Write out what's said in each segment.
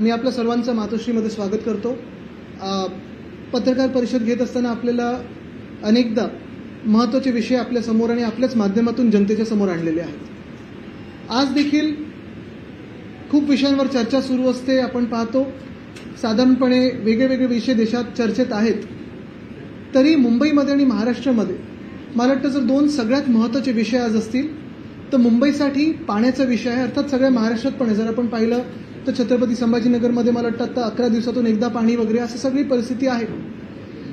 मी आपल्या सर्वांचं मातोश्रीमध्ये स्वागत करतो. पत्रकार परिषद घेत असताना आपल्याला अनेकदा महत्त्वाचे विषय आपल्यासमोर आणि आपल्याच माध्यमातून जनतेच्या समोर आणलेले आहेत. आज देखील खूप विषयांवर चर्चा सुरू असते आपण पाहतो. साधारणपणे वेगळे वेगळे विषय देशात चर्चेत आहेत. तरी मुंबईमध्ये आणि महाराष्ट्रामध्ये मला वाटतं जर दोन सगळ्यात महत्त्वाचे विषय आज असतील तर मुंबईसाठी पाण्याचा विषय आहे. अर्थात सगळ्या महाराष्ट्रात पण आहे. जर आपण पाहिलं तर छत्रपती संभाजीनगरमध्ये मला वाटतं आत्ता अकरा दिवसातून एकदा पाणी वगैरे असं सगळी परिस्थिती आहे.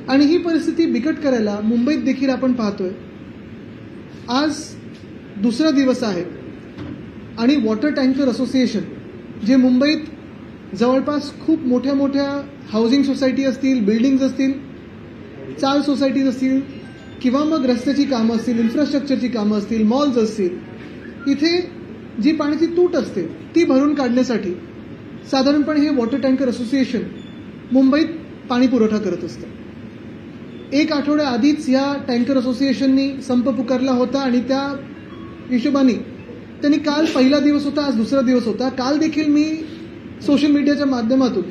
आणि ही परिस्थिती बिकट करायला मुंबईत देखील आपण पाहतोय. आज दुसरा दिवस आहे. आणि वॉटर टँकर असोसिएशन जे मुंबईत जवळपास खूप मोठ्या मोठ्या हाऊसिंग सोसायटी असतील बिल्डिंग्ज असतील चार सोसायटीज असतील किंवा मग रस्त्याची कामं असतील इन्फ्रास्ट्रक्चरची कामं असतील मॉल्स असतील इथे जी पाण्याची तूट असते ती भरून काढण्यासाठी साधारणपणे हे वॉटर टँकर असोसिएशन मुंबईत पाणी पुरवठा करत असतं. एक आठवड्या आधीच या टँकर असोसिएशननी संप पुकारला होता आणि त्या हिशोबाने त्यांनी काल पहिला दिवस होता आज दुसरा दिवस होता. काल देखील मी सोशल मीडियाच्या माध्यमातून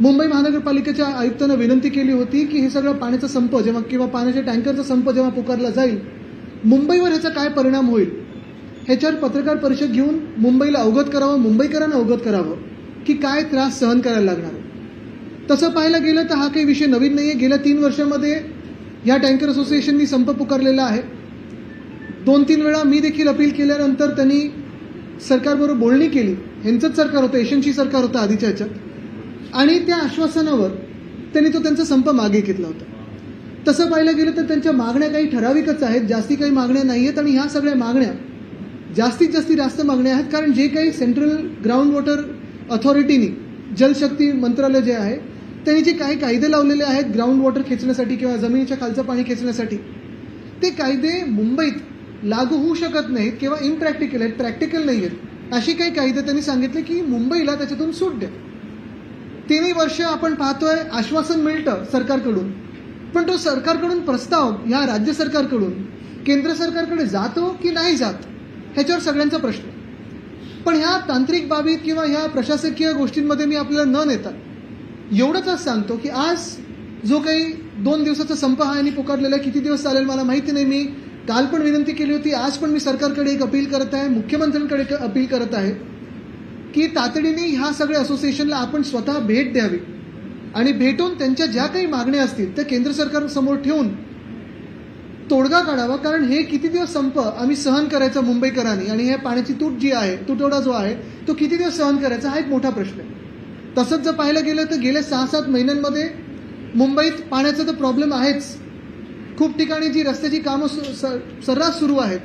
मुंबई महानगरपालिकेच्या आयुक्तांना विनंती केली होती की हे सगळं पाण्याचा संप जेव्हा किंवा पाण्याच्या टँकरचा संप जेव्हा पुकारला जाईल मुंबईवर ह्याचा काय परिणाम होईल ह्याच्यावर पत्रकार परिषद घेऊन मुंबईला अवगत करावं मुंबईकरांना अवगत करावं. की काय त्रास सहन करायला लागणार? तसं पाहायला गेलं तर हा काही विषय नवीन नाही आहे गेल्या तीन वर्षामध्ये या टँकर असोसिएशननी संप पुकारलेला आहे. दोन तीन वेळा मी देखील अपील केल्यानंतर त्यांनी सरकारबरोबर बोलणी केली. ह्यांचंच सरकार होतं एशनशी सरकार होतं आधीच्या ह्याच्यात. आणि त्या आश्वासनावर त्यांनी तो त्यांचा संप मागे घेतला होता. तसं पाहायला गेलं तर त्यांच्या मागण्या काही ठराविकच आहेत. जास्ती काही मागण्या नाही आहेत आणि ह्या सगळ्या मागण्या जास्तीत जास्ती जास्त मागण्या आहेत. कारण जे काही सेंट्रल ग्राउंड वॉटर ऑथॉरिटीनी जलशक्ती मंत्रालय जे आहे त्यांनी जे काही कायदे लावलेले आहेत ग्राउंड वॉटर खेचण्यासाठी किंवा जमिनीच्या खालचं पाणी खेचण्यासाठी ते कायदे मुंबईत लागू होऊ शकत नाहीत किंवा इम्प्रॅक्टिकल आहेत प्रॅक्टिकल नाही आहेत अशी काही कायदे त्यांनी सांगितले की मुंबईला त्याच्यातून सूट द्या. तिन्ही वर्ष आपण पाहतोय आश्वासन मिळतं सरकारकडून. पण तो सरकारकडून प्रस्ताव ह्या राज्य सरकारकडून केंद्र सरकारकडे जातो की नाही जात ह्याच्यावर सगळ्यांचा प्रश्न. पण ह्या तांत्रिक बाबीत किंवा ह्या प्रशासकीय गोष्टींमध्ये मी आपल्याला न नेता एवढंच आज सांगतो की आज जो काही दोन दिवसाचा संप हा यांनी पुकारलेला आहे किती दिवस चालेल मला माहिती नाही. मी काल पण विनंती केली होती आज पण मी सरकारकडे एक अपील करत आहे मुख्यमंत्र्यांकडे अपील करत आहे की तातडीने ह्या सगळ्या असोसिएशनला आपण स्वतः भेट द्यावी. आणि भेटून त्यांच्या ज्या काही मागण्या असतील त्या केंद्र सरकारसमोर ठेवून तोडगा काढावा कारण हे किती दिवस संप आम्ही सहन करायचं मुंबईकरांनी. आणि हे पाण्याची तूट जी आहे तुटवडा जो आहे तो किती दिवस सहन करायचा हा एक मोठा प्रश्न आहे. तसंच जर पाहायला गेलं तर गेल्या सहा सात महिन्यांमध्ये मुंबईत पाण्याचा तर प्रॉब्लेम आहेच. खूप ठिकाणी जी रस्त्याची कामं सर्रास सुरू आहेत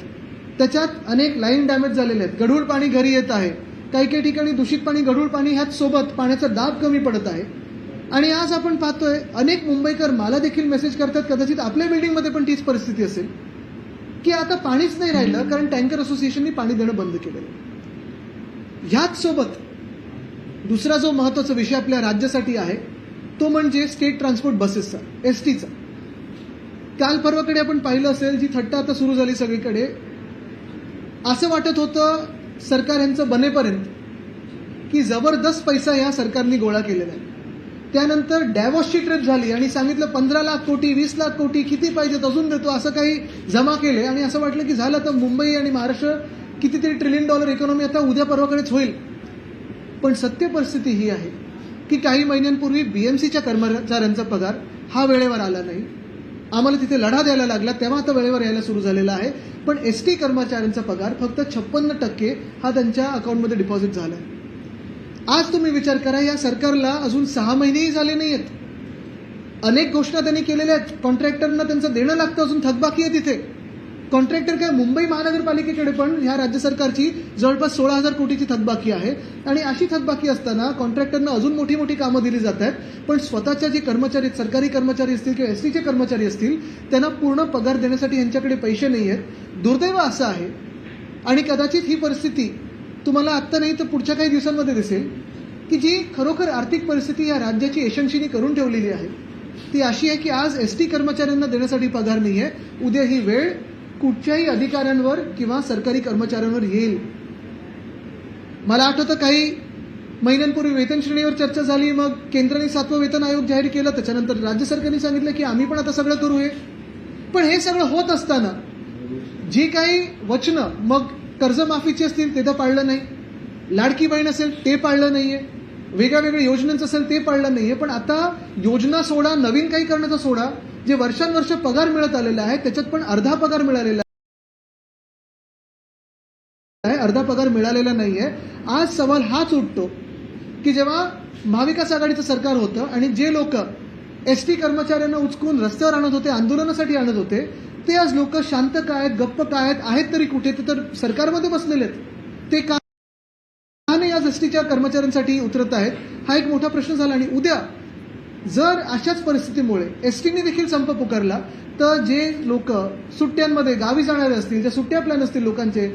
त्याच्यात अनेक लाईन डॅमेज झालेले आहेत. गढूळ पाणी घरी येत आहे. काही काही ठिकाणी दूषित पाणी गढूळ पाणी ह्याच सोबत पाण्याचा दाब कमी पडत आहे. आणि आज आपण पाहतोय अनेक मुंबईकर मला देखील मेसेज करतात कदाचित आपल्या बिल्डिंगमध्ये पण तीच परिस्थिती असेल. की आता पाणीच नाही राहिलं कारण टँकर असोसिएशननी पाणी देणं बंद केलेलं आहे. ह्याच सोबत दुसरा जो महत्त्वाचा विषय आपल्या राज्यासाठी आहे तो म्हणजे स्टेट ट्रान्सपोर्ट बसेसचा एस टीचा काल परवाकडे आपण पाहिलं असेल जी थट्टा आता सुरू झाली सगळीकडे. असं वाटत होतं सरकार यांचं बनेपर्यंत की जबरदस्त पैसा या सरकारने गोळा केलेला आहे. त्यानंतर डॅवॉसची ट्रिप झाली आणि सांगितलं पंधरा लाख कोटी वीस लाख कोटी किती पाहिजेत अजून देतो असं काही जमा केले आणि असं वाटलं की झालं तर मुंबई आणि महाराष्ट्र कितीतरी ट्रिलियन डॉलर इकॉनॉमी आता उद्या परवाकडेच होईल. पण सत्य परिस्थिती ही आहे की काही महिन्यांपूर्वी बीएमसीच्या कर्मचाऱ्यांचा पगार हा वेळेवर आला नाही. आम्हाला तिथे लढा द्यायला लागला तेव्हा आता वेळेवर यायला सुरू झालेला आहे. पण एस टी कर्मचाऱ्यांचा पगार फक्त छप्पन्न टक्के हा त्यांच्या अकाउंटमध्ये डिपॉझिट झाला. आहे आज तुम्ही विचार करा या सरकारला अजून सहा महिनेही झाले नाही आहेत अनेक घोषणा त्यांनी केलेल्या आहेत. कॉन्ट्रॅक्टरना त्यांचं देणं लागतं अजून थकबाकी आहे तिथे. कॉन्ट्रॅक्टर काय मुंबई महानगरपालिकेकडे पण ह्या राज्य सरकारची जवळपास सोळा हजार कोटीची थकबाकी आहे. आणि अशी थकबाकी असताना कॉन्ट्रॅक्टरना अजून मोठी मोठी कामं दिली जात आहेत. पण स्वतःच्या जे कर्मचारी आहेत, सरकारी कर्मचारी असतील किंवा एस टीचे कर्मचारी असतील त्यांना पूर्ण पगार देण्यासाठी यांच्याकडे पैसे नाही आहेत दुर्दैव असं आहे. आणि कदाचित ही परिस्थिती तुम्हाला आत्ता नाही तर पुढच्या काही दिवसांमध्ये दिसेल की जी खरोखर आर्थिक परिस्थिती या राज्याची एशनशीनी करून ठेवलेली आहे. ती अशी आहे की आज एस टी कर्मचाऱ्यांना देण्यासाठी पगार नाही आहे उद्या ही वेळ कुठच्याही अधिकाऱ्यांवर किंवा सरकारी कर्मचाऱ्यांवर येईल. मला आठवतं काही महिन्यांपूर्वी वेतन श्रेणीवर चर्चा झाली मग केंद्राने सातवं वेतन आयोग जाहीर केलं त्याच्यानंतर राज्य सरकारने सांगितलं की आम्ही पण आता सगळं करू हे पण हे सगळं होत असताना जी काही वचनं मग कर्जमाफीची असतील ते तर पाळलं नाही. लाडकी बहीण असेल ते पाळलं नाही आहे वेगळ्या वेगळ्या योजनांचं असेल ते पाळलं नाही आहे पण आता योजना सोडा नवीन काही करण्याचा सोडा जे वर्षानुवर्ष पगार मिळत आलेला आहे त्याच्यात पण अर्धा पगार मिळालेला आहे. अर्धा पगार मिळालेला नाही आहे आज सवाल हाच उठतो की जेव्हा महाविकास आघाडीचं सरकार होतं आणि जे लोक एस टी कर्मचाऱ्यांना उचकून रस्त्यावर आणत होते आंदोलनासाठी आणत होते ते आज लोक शांत काय आहेत गप्प काय आहेत आहेत तरी कुठे ते तर सरकारमध्ये बसलेले आहेत. ते का नाही आज एस टीच्या कर्मचाऱ्यांसाठी उतरत आहेत? हा एक मोठा प्रश्न झाला आणि उद्या जर अशाच परिस्थितीमुळे एसटीने देखील संप पुकारला तर जे लोक सुट्ट्यांमध्ये गावी जाणारे असतील ज्या सुट्ट्या प्लॅन असतील लोकांचे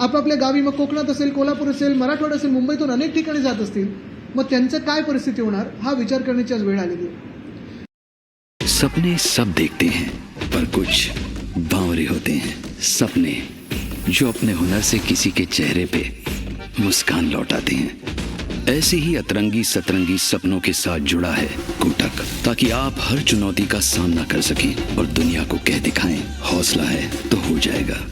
आपापल्या गावी मग कोकणात असेल कोल्हापूर असेल मराठवाडा असेल मुंबईतून अनेक ठिकाणी जात असतील मग त्यांचं काय परिस्थिती होणार? हा विचार करण्याची आज वेळ आलेली आहे. सपने सब देखते हैं। पर कुछ बावरे होते हैं सपने जो अपने हुनर से किसी के चेहरे पे मुस्कान लौटाते हैं ऐसे ही अतरंगी सतरंगी सपनों के साथ जुड़ा है कोटक ताकि आप हर चुनौती का सामना कर सकें और दुनिया को कह दिखाएं हौसला है तो हो जाएगा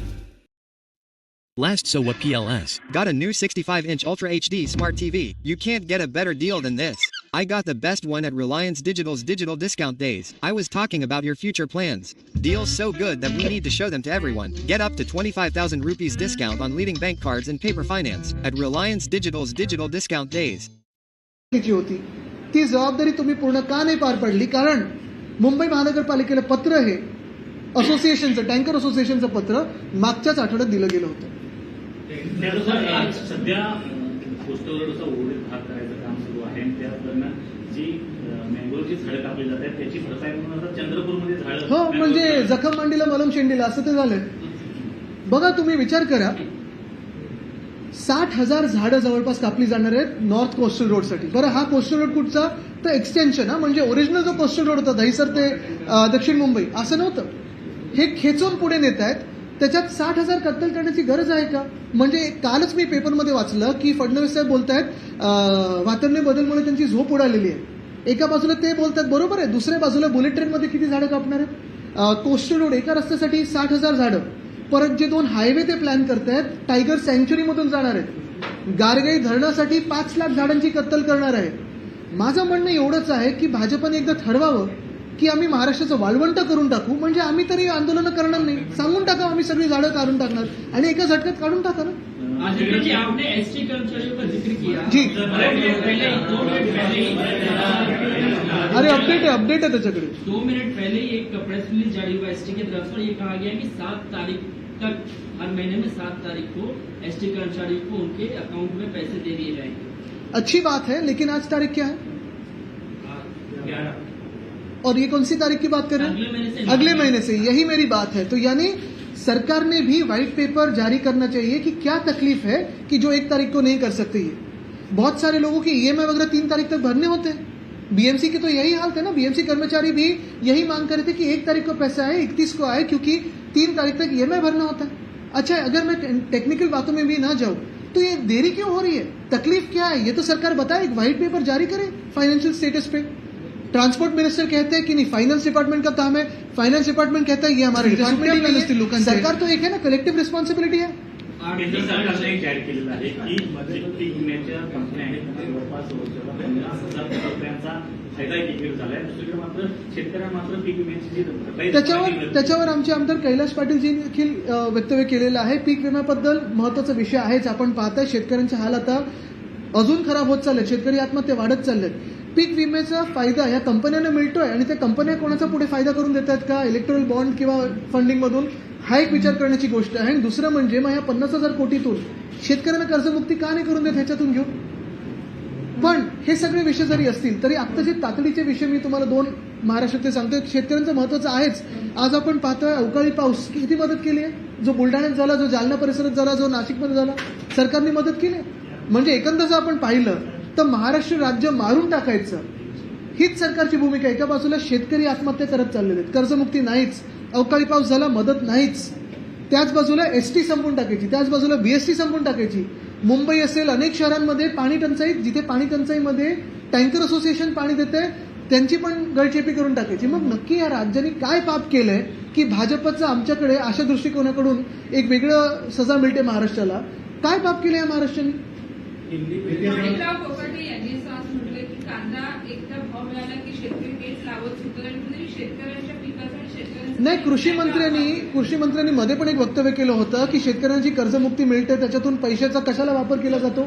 Last so what PLS? Got a new 65 inch Ultra HD Smart TV. You can't get a better deal than this. I got the best one at Reliance Digital's digital discount days. I was talking about your future plans. Deals so good that we need to show them to everyone. Get up to 25,000 rupees discount on leading bank cards and paper finance at Reliance Digital's digital discount days. ची होती ती जबाबदारी तुम्ही पूर्ण का नाही पार पाडली कारण मुंबई महानगरपालिकेला पत्र हे असोसिएशनचं टँकर असोसिएशनचं पत्र मागच्याच आठवड्यात दिलं गेलं होतं त्यानुसार आज सध्या जी झाडं कापली जात आहेत त्याची म्हणून आता चंद्रपूरमध्ये झाडं हो म्हणजे जखम मांडीला मलम शेंडीला असं ते झालंय. बघा तुम्ही विचार करा. साठ हजार झाडं जवळपास कापली जाणार आहेत नॉर्थ कोस्टल रोडसाठी. बरं हा कोस्टल रोड कुठचा? तर एक्सटेन्शन हा. म्हणजे ओरिजिनल जो कोस्टल रोड होता दहिसर ते दक्षिण मुंबई असं नव्हतं. हे खेचून पुढे नेत आहेत त्याच्यात साठ हजार कत्तल करण्याची गरज आहे का? म्हणजे कालच मी पेपरमध्ये वाचलं की फडणवीस साहेब बोलतायत वातावरण बदलमुळे त्यांची झोप उडालेली आहे. एका बाजूला ते बोलतात बरोबर आहे. दुसऱ्या बाजूला बुलेट ट्रेनमध्ये किती झाडं कापणार आहेत? कोस्टल रोड एका रस्त्यासाठी साठ हजार झाडं. परत जे दोन हायवे ते प्लॅन करतायत टायगर सँच्युरीमधून जाणार आहेत. गारगाई धरणासाठी पाच लाख झाडांची कत्तल करणार आहे माझं म्हणणं एवढंच आहे की भाजपने एकदा ठरवावं की आम्ही महाराष्ट्राचं वाळवंट करून टाकू म्हणजे आम्ही तरी आंदोलनं करणार नाही. सांगून टाका आम्ही सगळी झाडं काढून टाकणार आणि एका झटक्यात काढून टाका ना. जी. ही अरे अपडेट आहे अपडेट आहे त्याच्याकडे. दो मिनट पहले ही एक प्रेस रिलीज जारी हुआ एसटी की तरफ से ये कहा गया कि सात तारीख तक हर महीने में सात तारीख को एसटी कर्मचारियों को उनके अकाउंट में पैसे दे दिए जाएंगे। अच्छी बात है लेकिन आज तारीख क्या है? और ये कौन सी तारीख की बात कर रहे अगले महीने हैं से अगले महीने से यही मेरी बात है। तो यानी सरकार ने भी व्हाइट पेपर जारी करना चाहिए कि क्या तकलीफ़ है कि जो एक तारीख को नहीं कर सकते ये बहुत सारे लोगों की ईएमआई वगैरह तीन तारीख तक भरने होते हैं। बीएमसी की तो यही हाल था ना। बीएमसी कर्मचारी भी यही मांग कर रहे थे कि एक तारीख को पैसा आए इकतीस को आए क्योंकि तीन तारीख तक ईएमआई भरना होता है। अच्छा अगर मैं टेक्निकल बातों में भी ना जाऊँ तो ये देरी क्यों हो रही है? तकलीफ़ क्या है? ये तो सरकार बताए एक व्हाइट पेपर जारी करे फाइनेंशियल स्टेटस पे। ट्रांसपोर्ट मिनिस्टर कहते हैं कि नहीं फाइनेंस डिपार्टमेंट का काम है। फाइनेंस डिपार्टमेंट कहता है ये हमारा डिपार्टमेंट है सरकार तो एक है ना कलेक्टिव रिस्पॉन्सिबिलिटी है। केलेलं आहे की जे पीक विम्याच्या कंपन्या आहेत त्या जवळपास वर्षाला पन्नास हजार कोटी रुपयांचा फायदा एकीकडे झालाय. दुसरीकडे मात्र शेतकऱ्यांना मात्र पीक विम्याची जी भरपाई त्याच्यावर त्याच्यावर आमचे आमदार कैलास पाटीलजी देखील वक्तव्य केलेलं आहे. पीक विम्याबद्दल महत्त्वाचा विषय आहेच. आपण पाहताय शेतकऱ्यांचे हाल आता अजून खराब होत चाललेत. शेतकरी आत्महत्या वाढत चालल्यात पीक विम्याचा फायदा या कंपन्यांना मिळतोय आणि त्या कंपन्या कोणाचा पुढे फायदा करून देतात का? इलेक्ट्रॉनिक बॉन्ड किंवा फंडिंग मधून? हा एक विचार करण्याची गोष्ट आहे. आणि दुसरं म्हणजे मग या पन्नास हजार कोटीतून शेतकऱ्यांना कर्जमुक्ती का नाही करून देत ह्याच्यातून घेऊ पण हे सगळे विषय जरी असतील तरी आत्ताचे जे तातडीचे विषय मी तुम्हाला दोन महाराष्ट्रातले सांगतोय शेतकऱ्यांचं महत्वाचं आहेच. आज आपण पाहतोय अवकाळी पाऊस किती मदत केली आहे? जो बुलढाण्यात झाला जो जालना परिसरात झाला जो नाशिकमध्ये झाला सरकारने मदत केली आहे. म्हणजे एकंदरच आपण पाहिलं तर महाराष्ट्र राज्य मारून टाकायचं. हीच सरकारची भूमिका एका बाजूला शेतकरी आत्महत्या करत चाललेले आहेत. कर्जमुक्ती नाहीच. अवकाळी पाऊस झाला मदत नाहीच. त्याच बाजूला एस टी संपून टाकायची. त्याच बाजूला बीएसटी संपून टाकायची. मुंबई असेल अनेक शहरांमध्ये पाणी टंचाई जिथे पाणी टंचाईमध्ये टँकर असोसिएशन पाणी देते त्यांची पण गळचेपी करून टाकायची. मग नक्की या राज्याने काय पाप केलंय की भाजपचं आमच्याकडे अशा दृष्टिकोनाकडून एक वेगळं सजा मिळते महाराष्ट्राला? काय पाप केलं या महाराष्ट्राने? माणिकराव कोकाटे यांनी म्हटलं की कांदा एकदा भाव मिळाला की शेतकरी तेच लावत सुटतात आणि कुठेतरी शेतकऱ्यांच्या पिकाचं आणि शेतकऱ्यांचं नाही कृषी मंत्र्यांनी कृषी मंत्र्यांनी मध्ये पण एक वक्तव्य केलं होतं की शेतकऱ्यांची कर्जमुक्ती मिळते त्याच्यातून पैशाचा कशाला वापर केला जातो?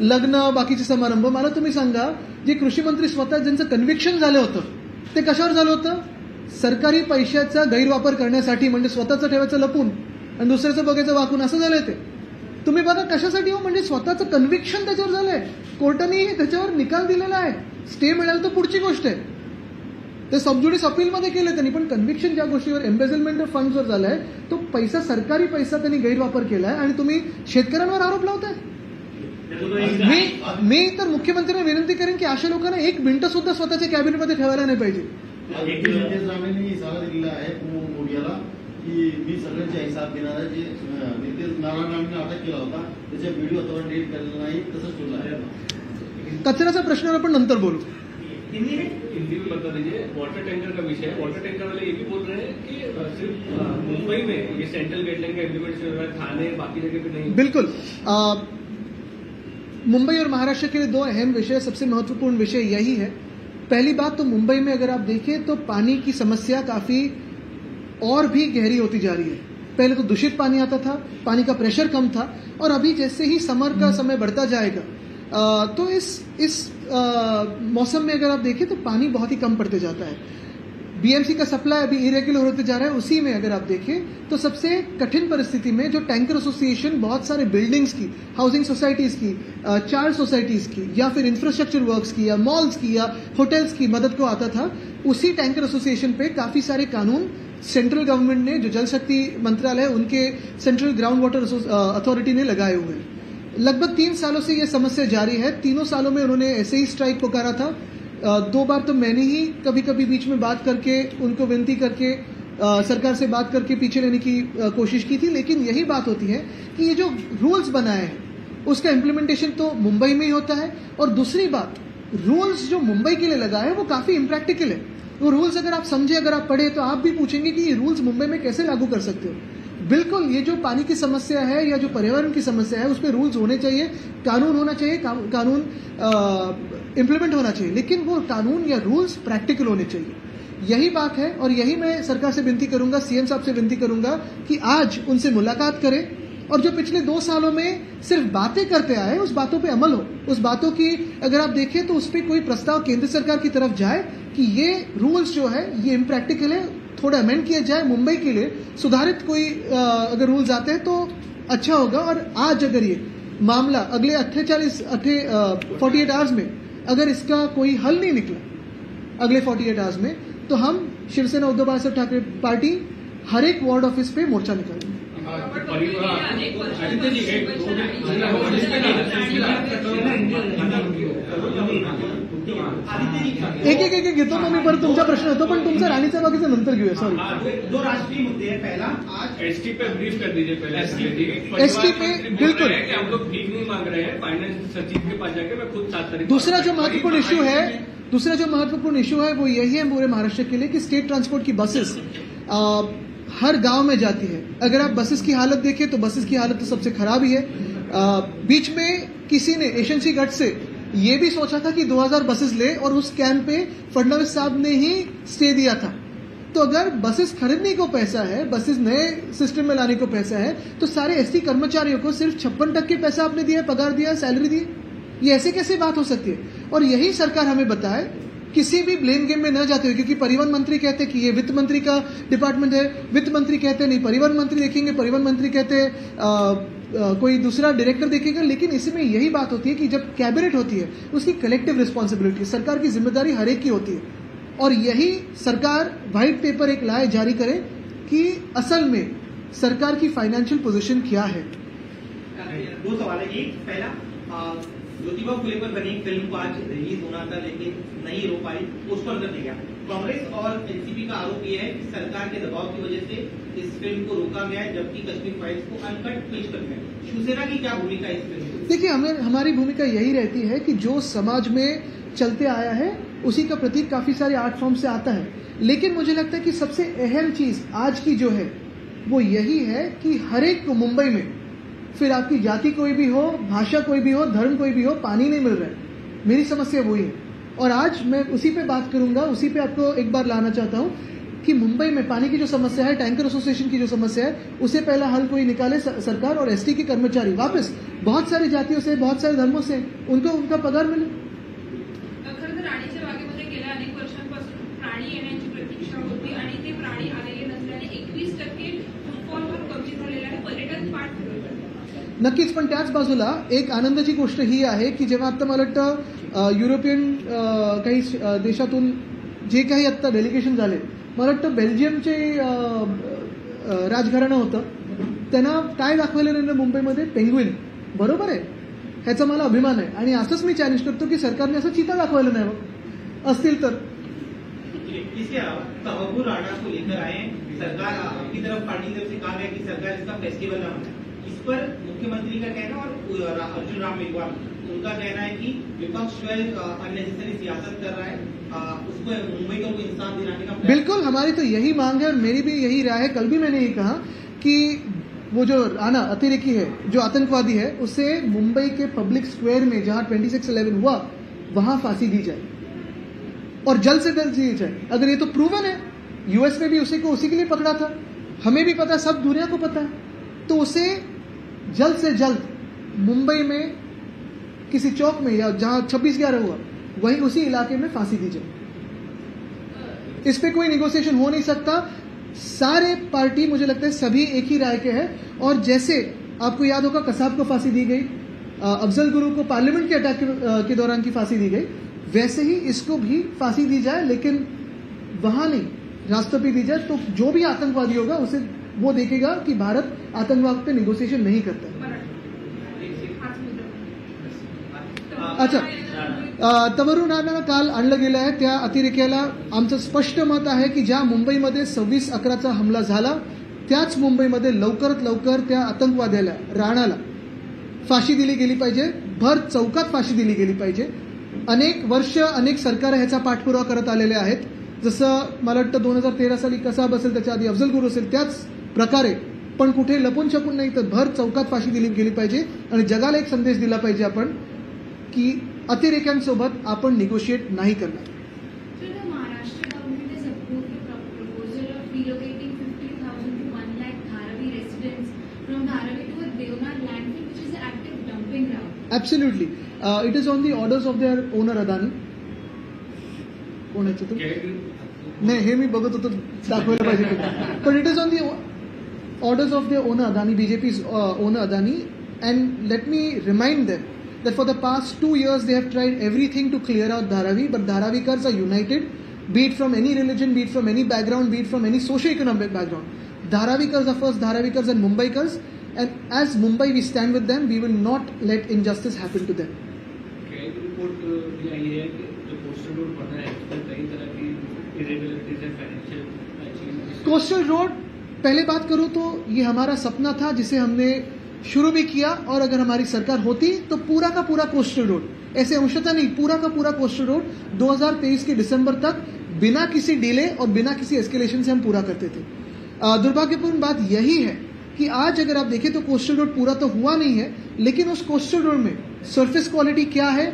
लग्न. बाकीचे समारंभ. मला तुम्ही सांगा जे कृषी मंत्री स्वतः ज्यांचं कन्व्हिक्शन झालं होतं ते कशावर झालं होतं? सरकारी पैशाचा गैरवापर करण्यासाठी म्हणजे स्वतःचं ठेवायचं लपून आणि दुसऱ्याचं बघायचं वाकून असं झालंय ते? तुम्ही बघा कशासाठी हो? म्हणजे स्वतःचं कन्व्हिक्शन त्याच्यावर झालंय. कोर्टाने त्याच्यावर निकाल दिलेला आहे. स्टे मिळाला तर पुढची गोष्ट आहे. ते सबजुडीस अपीलमध्ये केलं त्यांनी पण कन्व्हिक्शन ज्या गोष्टीवर एम्बेझलमेंट ऑफ फंड्सवर झालाय तो पैसा सरकारी पैसा त्यांनी गैरवापर केलाय आणि तुम्ही शेतकऱ्यांवर आरोप लावताय. मी मी तर मुख्यमंत्र्यांना विनंती करेन की अशा लोकांना एक मिनिटं सुद्धा स्वतःच्या कॅबिनेटमध्ये ठेवायला नाही पाहिजे. की मी सगळ्यांचा हिसाब देणार आहे जे। नितेश नारायण अटक केला होता त्याचा व्हिडिओ डिलीट केलेला नाही तसंच ठेवला आहे कचऱ्याच्या प्रश्नावर आपण नंतर बोलू। हिंदी में बता दीजिए वाटर टैंकर का विषय है। वाटर टैंकर वाले ये भी बोल रहे हैं कि सिर्फ़ मुंबई में ये सेंट्रल गाइडलाइन का इम्प्लीमेंटेशन हो रहा है थाने बाकी जगह पे नहीं। बिल्कुल। मुंबई और महाराष्ट्र के लिए दो अहम विषय सबसे महत्वपूर्ण विषय यही है। पहली बात तो मुंबई में अगर आप देखें तो पानी की समस्या काफ़ी और भी गहरी होती जा रही है। पहले तो दूषित पानी आता था पानी का प्रेशर कम था और अभी जैसे ही समर का समय बढ़ता जाएगा अ, तो इस इस मौसम में अगर आप देखें तो पानी बहुत ही कम पड़ते जाता है। बीएमसी का सप्लाई अभी इरेगुलर होते जा रहा है उसी में अगर आप देखें तो सबसे कठिन परिस्थिति में जो टैंकर एसोसिएशन बहुत सारे बिल्डिंग्स की हाउसिंग सोसाइटीज की चार सोसाइटीज की या फिर इंफ्रास्ट्रक्चर वर्क्स की या मॉल्स की या होटल्स की मदद को आता था उसी टैंकर एसोसिएशन पे काफ़ी सारे कानून सेंट्रल गवर्नमेंट ने जो जल शक्ति मंत्रालय है, उनके सेंट्रल ग्राउंड वाटर अथॉरिटी ने लगाए हुए हैं। लगभग तीन सालों से ये समस्या जारी है। तीनों सालों में उन्होंने ऐसे ही स्ट्राइक पुकारा था। दो बार तो मैंने ही कभी कभी बीच में बात करके उनको विनती करके सरकार से बात करके पीछे लेने की कोशिश की थी लेकिन यही बात होती है कि ये जो रूल्स बनाए हैं उसका इम्प्लीमेंटेशन तो मुंबई में ही होता है। और दूसरी बात रूल्स जो मुंबई के लिए लगाए हैं वो काफ़ी इम्प्रैक्टिकल है। वो रूल्स अगर आप समझे, अगर आप पढ़े तो आप भी पूछेंगे कि ये रूल्स मुंबई में कैसे लागू कर सकते हो। बिल्कुल, ये जो पानी की समस्या है या जो पर्यावरण की समस्या है उस पर रूल्स होने चाहिए, कानून होना चाहिए कानून इम्प्लीमेंट होना चाहिए, लेकिन वो कानून या रूल्स प्रैक्टिकल होने चाहिए। यही बात है, और यही मैं सरकार से विनती करूँगा सीएम साहब से विनती करूँगा कि आज उनसे मुलाकात करें और जो पिछले दो सालों में सिर्फ़ बातें करते आए, उस बातों पे अमल हो। उस बातों की अगर आप देखें तो उस पर कोई प्रस्ताव केंद्र सरकार की तरफ़ जाए कि ये रूल्स जो है, ये इम्प्रैक्टिकल है, थोड़ा अमेंड किया जाए मुंबई के लिए, सुधारित कोई अगर रूल्स आते हैं तो अच्छा होगा। और आज अगर ये मामला अगले अट्ठेचालीस अट्ठे फोर्टी एट आवर्स में अगर इसका कोई हल नहीं निकला, अगले फोर्टी एट आवर्स में तो हम शिवसेना, उद्धव बाळासाहेब ठाकरे पार्टी हर एक वार्ड ऑफ़िस पे मोर्चा निकालेंगे। एक एक एक एक घेतो मग मी परत तुमचा प्रश्न होतो पण तुमचा राणीचा बाकीचा नंतर घेऊया सॉरी दो राष्ट्रीय मुद्दे हैं पहला आज एस टी पे ब्रीफ कर दीजिए पहले ST पे बिल्कुल। कि हम लोग भीख नहीं मांग रहे हैं फाइनेंस सचिव के पास जाके मैं खुद सात तारीख दूसरा जो महत्वपूर्ण इश्यू है दूसरा जो महत्वपूर्ण इश्यू है वो यही है पूरे महाराष्ट्र के लिए कि स्टेट ट्रांसपोर्ट की बसेस हर गाँव में जाती है। अगर आप बसेस की हालत देखें तो बसेस की हालत तो सबसे खराब ही है। अ, बीच में किसी ने एशंसी गट से ये भी सोचा था कि 2000 बसेस ले और उस कैंप पे फडणवीस साहब ने ही स्टे दिया था। तो अगर बसेस खरीदने को पैसा है बसेस नए सिस्टम में लाने को पैसा है तो सारे एसटी कर्मचारियों को सिर्फ़ छप्पन टक्के पैसा आपने दिया पगार दिया सैलरी दी। ये ऐसे कैसे बात हो सकती है? और यही सरकार हमें बताए किसी भी ब्लेम गेम में न जाते हुए क्योंकि परिवहन मंत्री कहते हैं कि ये वित्त मंत्री का डिपार्टमेंट है। वित्त मंत्री कहते नहीं परिवहन मंत्री देखेंगे परिवहन मंत्री कहते अ, कोई दूसरा डायरेक्टर देखेगा लेकिन इसमें यही बात होती है कि जब कैबिनेट होती है उसकी कलेक्टिव रिस्पॉन्सिबिलिटी सरकार की ज़िम्मेदारी हर एक की होती है। और यही सरकार व्हाइट पेपर एक लाए जारी करे कि असल में सरकार की फाइनेंशियल पोजीशन क्या है। दो सवाल है एक पहला ज्योतिबा फुले पर बनी फ़िल्म को आज रिलीज़ होना था, लेकिन नहीं हो पाई पोस्टपोन कर दिया कांग्रेस और एनसीपी का आरोप यह है कि सरकार के दबाव की वजह से इस फ़िल्म को रोका गया है, जबकि कश्मीर फाइल्स को अनकट पेश कर गया। शिवसेना की क्या भूमिका इस फ़िल्म देखिए, हमें, हमारी भूमिका यही रहती है कि जो समाज में चलते आया है, उसी का प्रतीक काफ़ी सारे आर्ट फॉर्म से आता है। लेकिन मुझे लगता है कि सबसे अहम चीज़ आज की जो है, वो यही है कि हर एक मुंबई में फिर आपकी जाति कोई भी हो, भाषा कोई भी हो, धर्म कोई भी हो, पानी नहीं मिल रहा है। मेरी समस्या वही है। और आज मैं उसी पे बात करूँगा, उसी पे आपको एक बार लाना चाहता हूँ कि मुंबई में पानी की जो समस्या है, टैंकर एसोसिएशन की जो समस्या है, उसे पहला हल कोई निकाले सरकार और एसटी के कर्मचारी। वापस, बहुत सारी जातियों से, बहुत सारे धर्मों से उनको, उनका पगार मिले। नक्कीच पण त्याच बाजूला एक आनंदाची गोष्ट ही आहे की जेव्हा आता मला वाटतं युरोपियन काही देशातून जे काही आत्ता डेलिगेशन झाले मला वाटतं बेल्जियमचे राजघराणं होतं त्यांना काय दाखवलं नाही मुंबईमध्ये? पेंग्विन बरोबर आहे? ह्याचा मला अभिमान आहे. आणि असंच मी चॅलेंज करतो की सरकारने असं चिता दाखवलं नाही बघ. असतील तर. सरकार आपकी तरफ पार्टी तरफ से कि सरकार इसका फेस्टिवल ना मनाए इस पर मुख्यमंत्री का कहना और अर्जुन राम मेघवाल। उनका कहना है कि विपक्ष जो है अननेसेसरी सियासत कर रहा है। उसको मुंबई बिल्कुल, हमारी तो यही मांग है और मेरी भी यही राय है। कल भी मैंने यही कहा कि वो जो राना अतिरेकी है, जो आतंकवादी है, उसे मुंबई के पब्लिक स्क्वायर में जहाँ ट्वेंटी सिक्स इलेवन हुआ, वहाँ फांसी दी जाए। और जल्द से जल्द दी जाए। अगर ये तो प्रूवन है यूएस में भी उसी को, उसी के लिए पकड़ा था। हमें भी पता सब दुनिया को पता है। तो उसे जल्द से जल्द मुंबई में किसी चौक में या जहाँ छब्बीस ग्यारह हुआ वहीं उसी इलाके में फांसी दी जाए। इस पे कोई निगोसिएशन हो नहीं सकता। सारे पार्टी मुझे लगता है सभी एक ही राय के हैं। और जैसे आपको याद होगा कसाब को फांसी दी गई अफजल गुरु को पार्लियामेंट के अटैक के, दौरान की फांसी दी गई। वैसे ही इसको भी फांसी दी जाए लेकिन वहाँ नहीं रास्ते पे दी जाए तो जो भी आतंकवादी होगा उसे वो देखेगा कि भारत आतंकवाद पे निगोसिएशन नहीं करता। अच्छा तवरुण तवरून राणाला काल आणलं गेलं आहे त्या अतिरेक्याला आमचं स्पष्ट मत आहे की ज्या मुंबईमध्ये सव्वीस अकराचा हमला झाला त्याच मुंबईमध्ये लवकरात लवकर त्या आतंकवाद्याला राणाला फाशी दिली गेली पाहिजे भर चौकात फाशी दिली गेली पाहिजे. अनेक वर्ष अनेक सरकार ह्याचा पाठपुरावा करत आलेले आहेत. जसं मला वाटतं दोन हजार तेरा साली कसाब असेल त्याच्या आधी अफजल गुरु असेल त्याच प्रकारे. पण कुठे लपून छपून नाही तर भर चौकात फाशी दिली गेली पाहिजे. आणि जगाला एक संदेश दिला पाहिजे आपण की अतिरेक्यांसोबत आपण निगोशिएट नाही करणार. Absolutely it is on the orders of their owner Adani कोणाचे नाही हे मी बघत होतो दाखवायला पाहिजे पण it is on the orders of their owner Adani, BJP's uh, owner Adani, and let me remind them that for the past two years they have tried everything to clear out Dharavi, but Dharavikars are united, be it from any religion, be it from any background, be it from any socio-economic background. Dharavikars are first Dharavikars and Mumbaikars, and as Mumbai we stand with them, we will not let injustice happen to them. Coastal Road पहले बात करूँ तो ये हमारा सपना था, जिसे हमने शुरू भी किया और अगर हमारी सरकार होती तो पूरा का पूरा कोस्टल रोड ऐसे अंशतः नहीं, पूरा का पूरा कोस्टल रोड 2023 के दिसंबर तक बिना किसी डिले और बिना किसी एस्केलेशन से हम पूरा करते थे। दुर्भाग्यपूर्ण बात यही है कि आज अगर आप देखें तो कोस्टल रोड पूरा तो हुआ नहीं है, लेकिन उस कोस्टल रोड में सरफेस क्वालिटी क्या है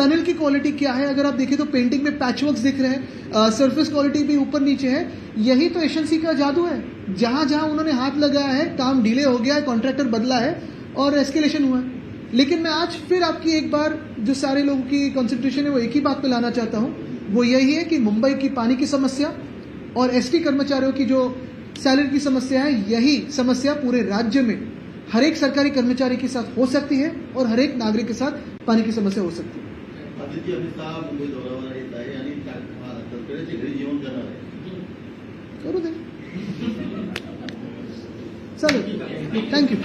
टनल की क्वालिटी क्या है? अगर आप देखें तो पेंटिंग में पैचवर्क दिख रहे हैं सरफेस क्वालिटी भी ऊपर नीचे है। यही तो एशेंसी का जादू है। जहाँ जहाँ उन्होंने हाथ लगाया है, काम डिले हो गया है कॉन्ट्रैक्टर बदला है और एस्केलेशन हुआ है। लेकिन मैं आज फिर आपकी एक बार जो सारे लोगों की कंसंट्रेशन है, वो एक ही बात पे लाना चाहता हूँ। वो यही है कि मुंबई की पानी की समस्या और एसटी कर्मचारियों की जो सैलरी की समस्या है, यही समस्या पूरे राज्य में हर एक सरकारी कर्मचारी के साथ हो सकती है और हर एक नागरिक के साथ पानी की समस्या हो सकती है। आदित्य अमित मुंबई दौऱ्यावर येत आहे आणि तत्काळच्या घरी जेवण करणार आहे. करू दे. चालेल. थँक्यू